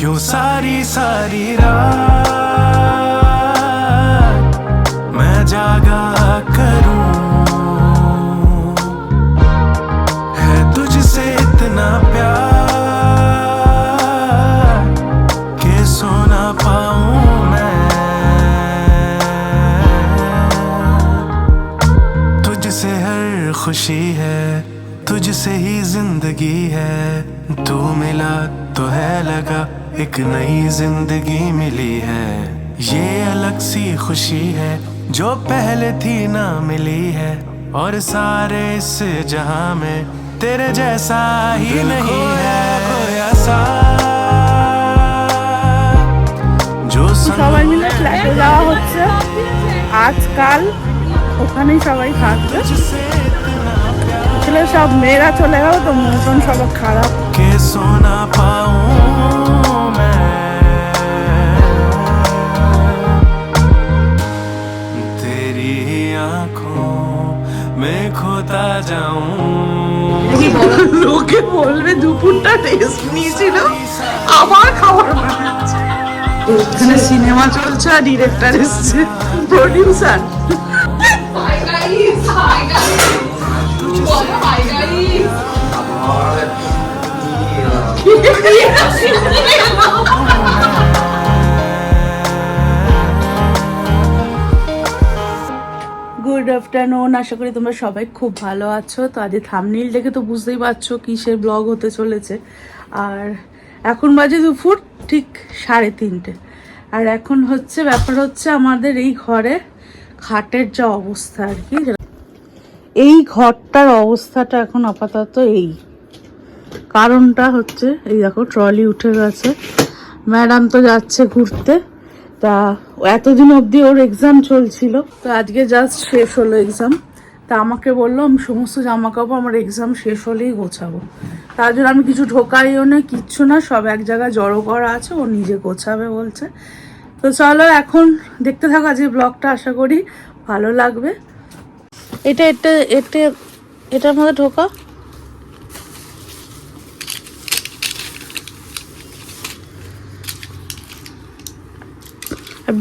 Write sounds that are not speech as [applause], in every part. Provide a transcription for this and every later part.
क्यों सारी सारी रात मैं जागा करूँ? है तुझसे इतना प्यार कि सो पाऊँ मैं। तुझसे हर खुशी है, तुझसे ही ज़िंदगी है, तू मिला तो है लगा एक नई जिंदगी मिली है ये अलग सी खुशी है जो पहले थी ना मिली है और सारे इस जहां में तेरे जैसा ही नहीं है खोया सा जो সবাই মিলে ফ্ল্যাটে যাওয়া হচ্ছে আজকাল ওখানেই সবাই থাকবে तुझसे इतना प्यार আসলে সব মেয়েরা চলে গেল তো মন সব খারাপ के सो ना মমতা যাও। লোকে বলবে দুপুরটা টেস্ট নিয়েছিল। আবার খাবার এখানে সিনেমা চলছে আর ডিরেক্টর এসছে। প্রডিউসার হাই আফটারনুন, আশা করি তোমরা সবাই খুব ভালো আছো। তো আজ থামনিল দেখে তো বুঝতেই পারছ কিসের ব্লগ হতে চলেছে। আর এখন বাজে দুপুর, ঠিক সাড়ে তিনটে। আর এখন হচ্ছে, ব্যাপার হচ্ছে আমাদের এই ঘরে খাটের যা অবস্থা আর কি। এই ঘরটার অবস্থাটা এখন আপাতত এই। কারণটা হচ্ছে, এই দেখো ট্রলি উঠে গেছে। ম্যাডাম তো যাচ্ছে ঘুরতে। তা এতদিন অবধি ওর এক্সাম চলছিল। তো আজকে জাস্ট শেষ হলো এক্সাম তা আমাকে বলল, আমি সমস্ত জামা কাপড় আমার এক্সাম শেষ হলেই গোছাবো। তার জন্য আমি কিছু ঢোকাইও না, কিচ্ছু না, সব এক জায়গায় জড়ো করা আছে, ও নিজে গোছাবে বলছে। তো চলো এখন দেখতে থাকো, আজকে ব্লগটা আশা করি ভালো লাগবে। এটা এটা এটা, এটার মধ্যে ঢোকা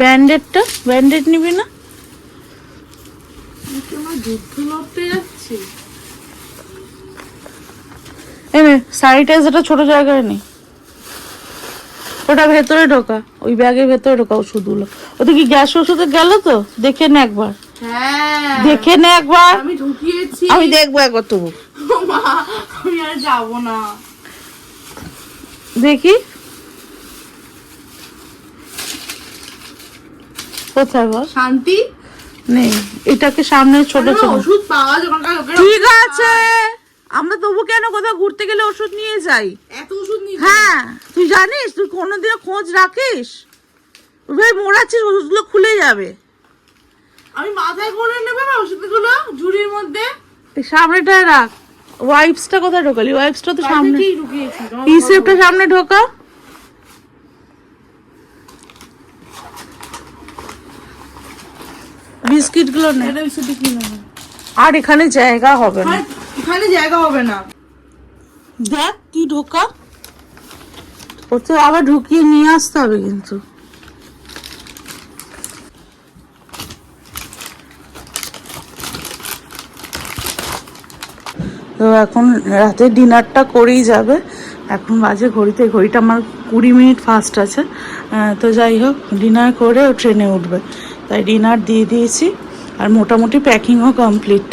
ব্যান্ডেডটা? ব্যান্ডেড নিবি না? এনে স্যানিটাইজারটা ছোট জায়গায় নেই ওটা ভেতরে ঢোকা। ওই ব্যাগের ভেতরে ঢোকা ওষুধগুলো ওটা কি গ্যাস ওষুধে গেল তো? দেখে নে একবার। হ্যাঁ। দেখে নে একবার। আমি ঢুকিয়েছি। আমি দেখব একবার তবু। আমি আর যাব না। দেখি। কোথায় বল? শান্তি? নেই। এটাকে সামনে ছোট ছোট। ওষুধ পাওয়া ঠিক আছে। আমরা তবু কেন কোথাও ঘুরতে গেলে ওষুধ নিয়ে যাই? এত ওষুধ নিয়ে হ্যাঁ। তুই জানিস তুই কোনোদিনও খোঁজ রাখিস? ভাই মোড়াচ্ছিস ওষুধগুলো খুলে যাবে। আমি মাথায় করে নেবে না ওষুধগুলো ঝুড়ির মধ্যে? এই সামনেটা রাখ। ওয়াইপসটা কোথায় ঢোকালি? ওয়াইপসটা তো সামনে। পিসেপটা সামনে ঢোকা বিস্কিটগুলো এটা নেব। আর এখানে জায়গা হবে না। এখানে জায়গা হবে না। দেখ তুই ঢোকা। ওতে আবার ঢুকিয়ে নিয়ে আসতে হবে কিন্তু। তো এখন রাতে ডিনারটা করেই যাবে। এখন বাজে ঘড়িতে ঘড়িটা আমার কুড়ি মিনিট ফাস্ট আছে। তো যাই হোক ডিনার করে ও ট্রেনে উঠবে। তাই ডিনার দিয়ে দিয়েছি আর মোটামুটি প্যাকিংও কমপ্লিট।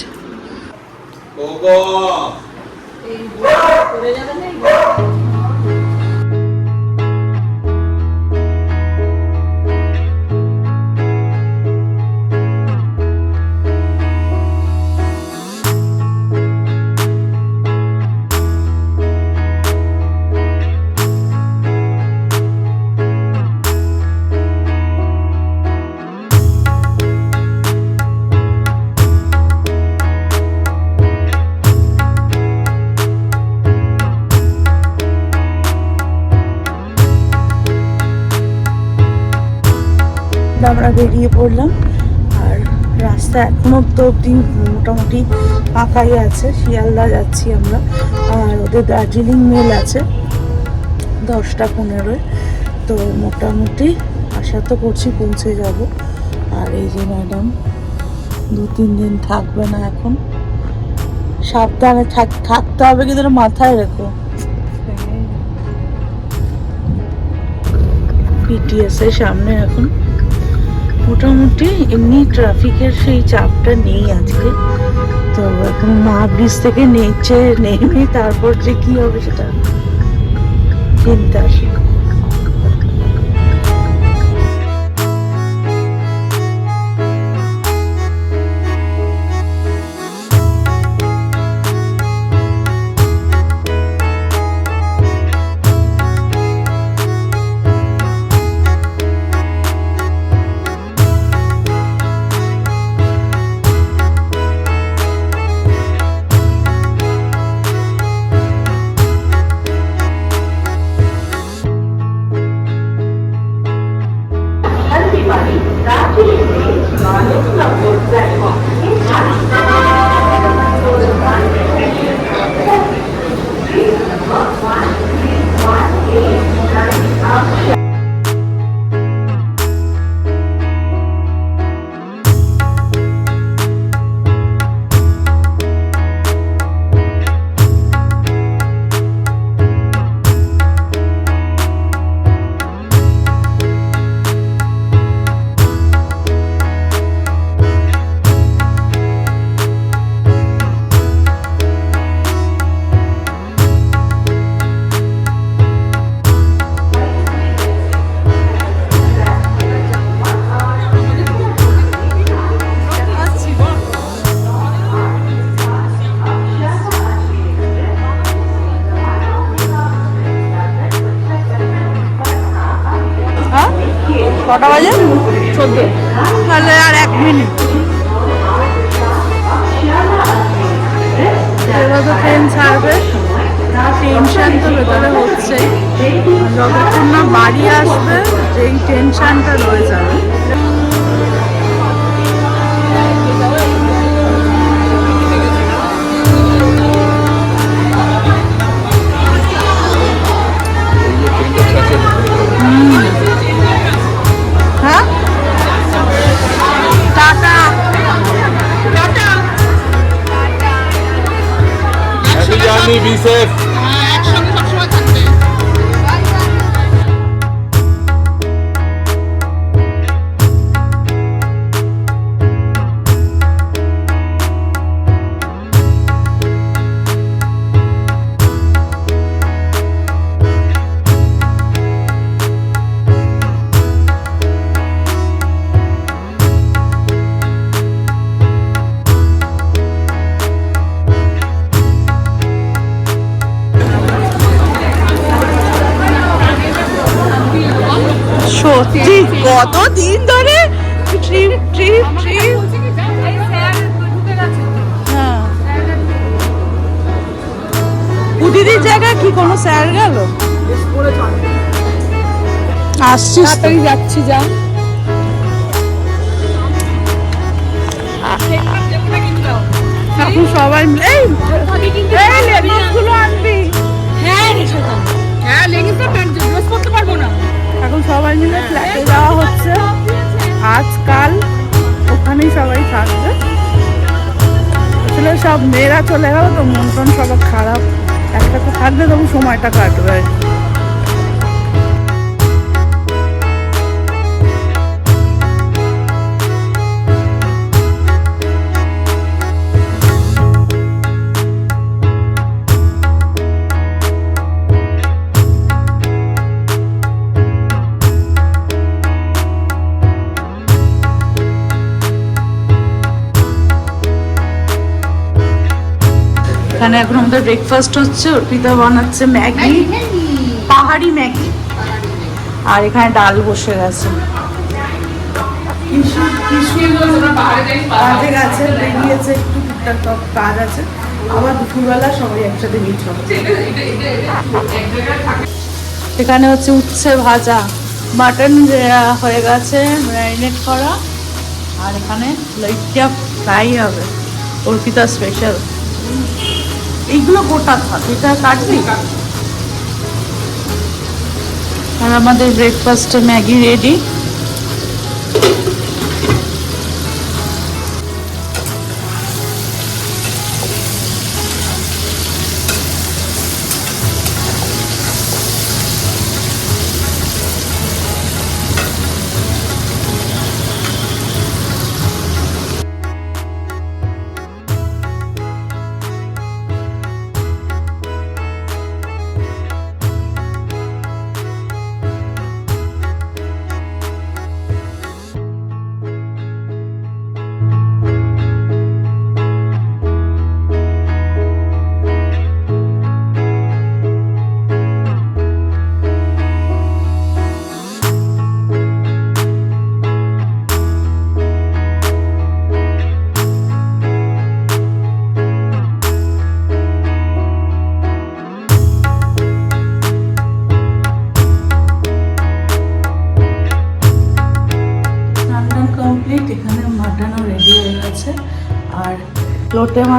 আমরা পড়লাম। আর রাস্তা এখনও তো অব্দি মোটামুটি ফাঁকাই আছে। শিয়ালদা যাচ্ছি আমরা। আর ওদের দার্জিলিং মেল আছে দশটা পনেরোয়। তো মোটামুটি আশা তো করছি পৌঁছে যাব। আর এই যে ম্যাডাম দু তিন দিন থাকবে না এখন। সাবধানে থাক- থাকতে হবে কিন্তু মাথায় রেখো। পিটিএস এর সামনে এখন। মোটামুটি এমনি ট্রাফিকের সেই চাপটা নেই আজকে। তো এখন মা ব্রিজ থেকে নেচে নেমে তারপর যে কি হবে সেটা চিন্তার কটা বাজে? চোদ্দ। তাহলে আর এক মিনিট। এবার তো ট্রেন ছাড়বে। টেনশন তো ভেতরে হচ্ছে যতক্ষণ না বাড়ি আসবে, এই টেনশনটা রয়ে যাবে। কি কোনো স্যার গেল? আসছিস তো? যাচ্ছি যা। এখন সবাই মিলে এই এই লেগিংসগুলো আনবি। হ্যাঁ লেগিংস প্যান্ট ড্রেস পরতে পারব না। এখন সবাই মিলে ফ্ল্যাটে যাওয়া হচ্ছে। আজকাল ওখানেই সবাই থাকবে। আসলে সব মেয়েরা চলে গেল তো মন টন সবার খারাপ। একসাথে থাকলে তখন সময়টা কাটবে। এখানে এখন আমাদের ব্রেকফাস্ট হচ্ছে অর্পিতা বানাচ্ছে ম্যাগি পাহাড়ি ম্যাগি। আর এখানে ডাল বসে গেছে। কাজে গেছে বেরিয়েছে একটু টুকটাক সব কাজ আছে। আবার দুপুরবেলা সবাই একসাথে মিট হবে। এখানে হচ্ছে উচ্ছে ভাজা। মাটন হয়ে গেছে ম্যারিনেট করা। আর এখানে লইট্টা ফ্রাই হবে। অর্পিতা স্পেশাল এইগুলো গোটা থাক এটা কাটবি? আর আমাদের ব্রেকফাস্টে ম্যাগি রেডি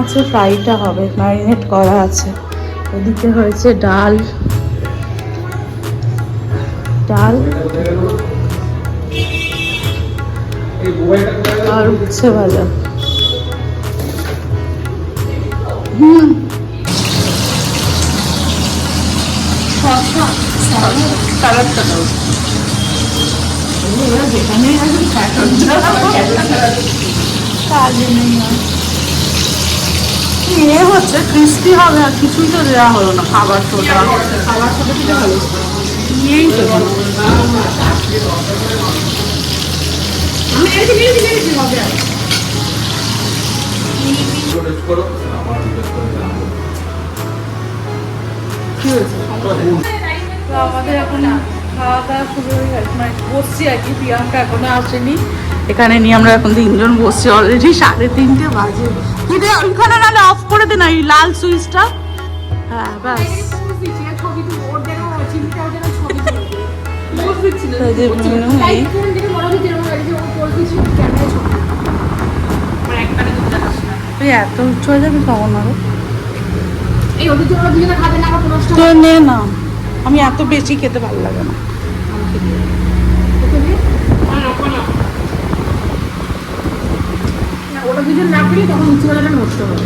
মাছের ফ্রাইটা হবে, ম্যারিনেট করা আছে। এদিকে হয়েছে ডাল। ডাল। আর উচ্ছে ভাজা। হুম। সালাদটা দাও আসবে কাজে নেই হচ্ছে ক্রিস্পি হবে আর কিছুই তো দেওয়া হলো না, খাবার খাবার হলো। তো আমাদের খাওয়া দাওয়া মানে বসছি আর কি এখনও আসেনি। এখানে নিয়ে আমরা এখন তিনজন বসছি অলরেডি সাড়ে তিনটে বাজে। এটা ওইখানে নাহলে অফ করে দে না এই লাল সুইচটা। হ্যাঁ ব্যাস। এত যাবি কখন আরও। না নে আমি এত বেশি খেতে ভালো লাগে না, ওটা দুজন তখন উচ্চ বেলাটা নষ্ট হবে।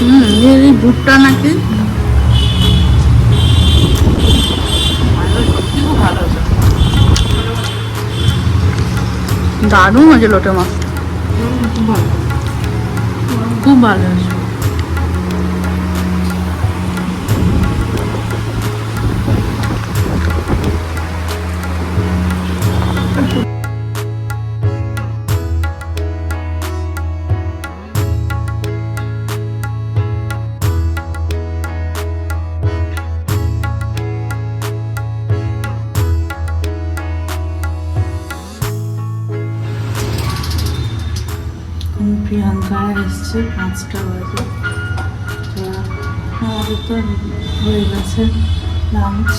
হুম এর এই ভুট্টা নাকি? দারুণ হয়েছে লোটে মাছ। খুব ভালো। এখন এসছে পাঁচটা বাজে। তো আমাদের তো হয়ে গেছে লাঞ্চ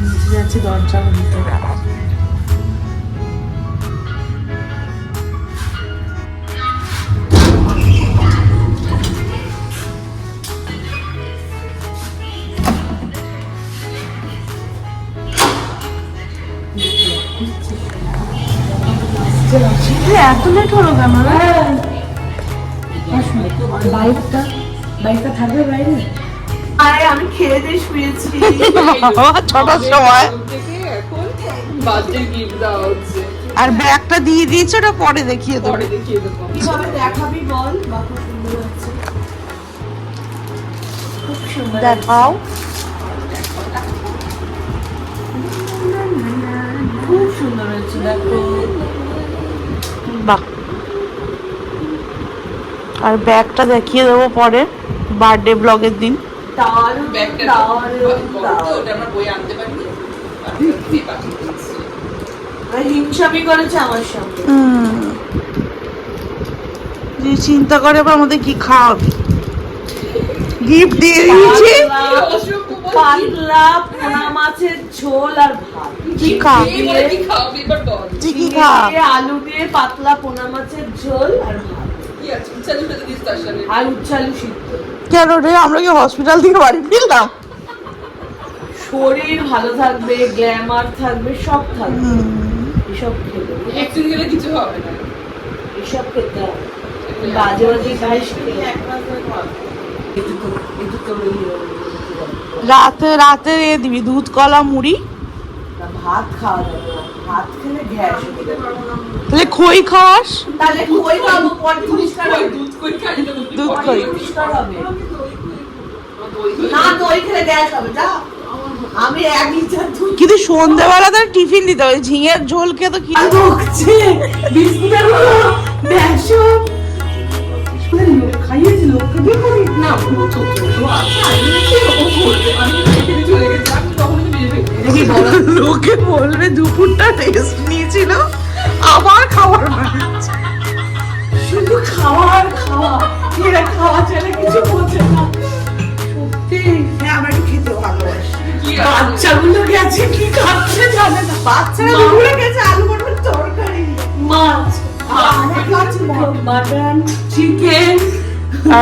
নিচে যাচ্ছি দরজা খুলতে এত লেট হলো কেন? বাইকটা বাইকটা থাকবে বাইরে? আরে আমি খেয়ে দিয়ে শুয়েছি। [laughs] ছটার সময়। বার্থডে গিফট দেওয়া হচ্ছে। আর ব্যাগটা দিয়ে দিয়েছে ওটা পরে দেখিয়ে দেবো। পরে দেখিয়ে দেবো। কীভাবে দেখাবি বল বা খুব সুন্দর হচ্ছে খুব সুন্দর দেখাও। খুব সুন্দর হচ্ছে দেখো। আর ব্যাগটা দেখিয়ে দেবো পরে বার্থডে ব্লগের দিন। চিন্তা করে আমাদের কি খাওয়াবি গিফট দিয়ে দিয়েছি। পাতলা পোনা মাছের ঝোল আর ভাত। খা আলু দিয়ে পাতলা পোনা মাছের ঝোল আর ভাত। আর উচ্চালু সিদ্ধ। কেন রে? আমরা কি হসপিটাল থেকে বাড়ি ফিরলাম? শরীর ভালো থাকবে গ্ল্যামার থাকবে সব থাকবে। এসব খেলে একদিন গেলে কিছু হবে না। এসব খেতে হবে। বাজে বাজে খাইস একটু তো একটু তো রাতে রাতে এ দিবি দুধ কলা মুড়ি। ভাত খাওয়া যাবে ভাত খেলে গ্যাস তাহলে খই খাওয়াস? তাহলে কই পাবো পরে পরিষ্কার হবে। দুধ কই খাই দুধ কই। পরিষ্কার হবে। না দই খেলে গ্যাস হবে যা। আমি এক লিটার দুধ কিন্তু সন্ধ্যেবেলা তো টিফিন দিতে হবে ঝিঙের ঝোল খেয়ে তো কি বিস্কুটের বেসন খাইয়েছি লোককে দিয়ে করি না দুপুরটা নিয়েছিল আবার খাবার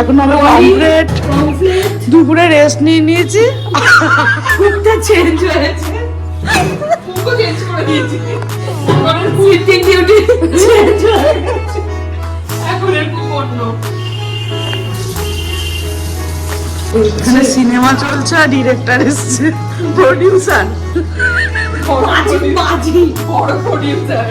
এখন আমরা কমপ্লিট দুপুরে রেস্ট নিয়ে নিয়েছি। খুবটা চেঞ্জ হয়েছে। চেঞ্জ করে দিয়েছি সিটিং ডিউটি চেঞ্জ হয়ে গেছে এখন এর অন্য। এখানে সিনেমা চলছে আর ডিরেক্টর এসছে। প্রডিউসার প্রডিউসার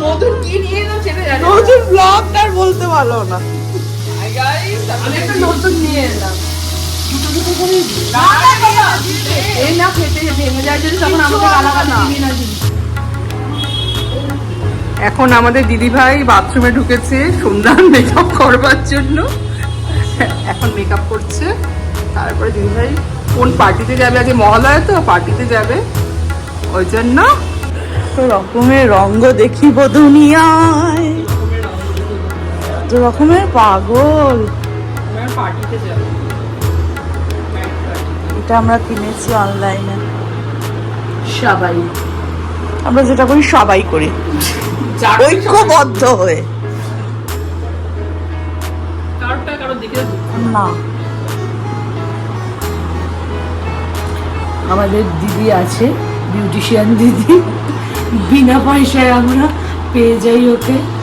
নতুন নিয়ে নতুন ব্লগটা আর বলতে পারল না। আমি একটা নতুন নিয়ে এলাম। এই না খেতে ভেঙে যায় যদি তখন আমাকে গালাগালি দিবি না এখন আমাদের দিদি ভাই বাথরুমে ঢুকেছে সন্ধ্যার মেকআপ করবার জন্য। এখন মেকআপ করছে। তারপরে দিদি ভাই কোন পার্টিতে যাবে? আজকে মহালয়া তো পার্টিতে যাবে। ওই জন্য তো রকমের রঙ্গ দেখিব দুনিয়ায়। রকমের পাগল। পার্টিতে যাবে। এটা আমরা কিনেছি অনলাইনে। সবাই। আমরা যেটা করি সবাই করি। ঐক্যবদ্ধ হয়ে। না। আমাদের দিদি আছে বিউটিশিয়ান দিদি। বিনা পয়সায় আমরা পেয়ে যাই ওকে।